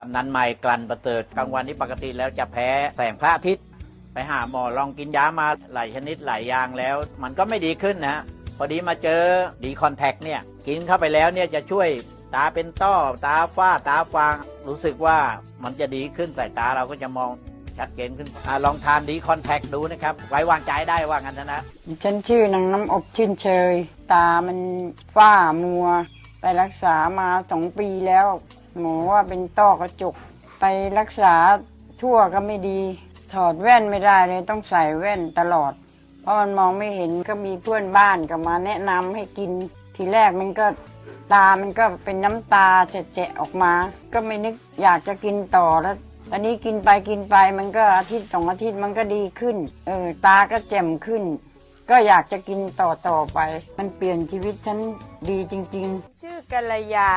กำนันใหม่กลั่นประเสริฐกลางวันนี้ปกติแล้วจะแพ้แสงพระอาทิตย์ ไปหาหมอลองกินยามาหลายชนิดหลายอย่างแล้ว มันก็ไม่ดีขึ้นนะพอดีมาเจอดีคอนแทคเนี่ยกินเข้าไปแล้วเนี่ยจะช่วยตาเป็นต้อตาฝ้าตาฟางรู้สึกว่ามันจะดีขึ้นสายตาเราก็จะมองชัดเจนขึ้นอลองทานดีคอนแทคดูนะครับ ไว้วางใจได้ว่างั้นนะฉันชื่อนางน้ำอบชื่นเชย ตามันฝ้ามัว ไปรักษามาสองปีแล้ว หมอว่าเป็นต้อกระจกไปรักษาทั่วก็ไม่ดี ถอดแว่นไม่ได้เลยต้องใส่แว่นตลอด เพราะมันมองไม่เห็นก็มีเพื่อนบ้านก็มาแนะนำให้กิน ทีแรกมันก็ตามันก็เป็นน้ำตาแฉะๆออกมา ก็ไม่นึกอยากจะกินต่อแล้วตอนนี้กินไปกินไปมันก็อาทิตย์สองอาทิตย์มันก็ดีขึ้น เออตาก็แจ่มขึ้น ก็อยากจะกินต่อต่อไป มันเปลี่ยนชีวิตฉันดีจริง ๆ ชื่อกัลยา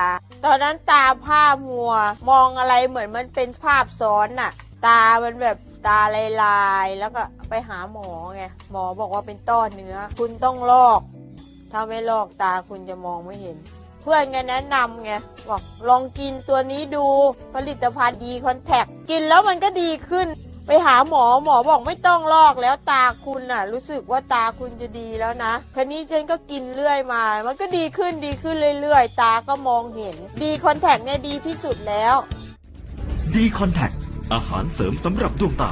ตอนนั้นตาผ้ามัว มองอะไรเหมือนมันเป็นภาพซ้อนน่ะ ตามันแบบตาลายๆแล้วก็ไปหาหมอไงหมอบอกว่าเป็นต้อเนื้อ คุณต้องลอก ถ้าไม่ลอกตาคุณจะมองไม่เห็น เพื่อนไงแนะนำไงบอกลองกินตัวนี้ดูผลิตภัณฑ์ดีคอนแทคกินแล้วมันก็ดีขึ้น ไปหาหมอหมอบอกไม่ต้องลอกแล้วตาคุณน่ะ รู้สึกว่าตาคุณจะดีแล้วนะคันนี้ฉันก็กินเรื่อยมา มันก็ดีขึ้นดีขึ้นเรื่อยๆ ตาก็มองเห็น ดีคอนแทคเนี่ยดีที่สุดแล้ว ดีคอนแทคอาหารเสริมสำหรับดวงตา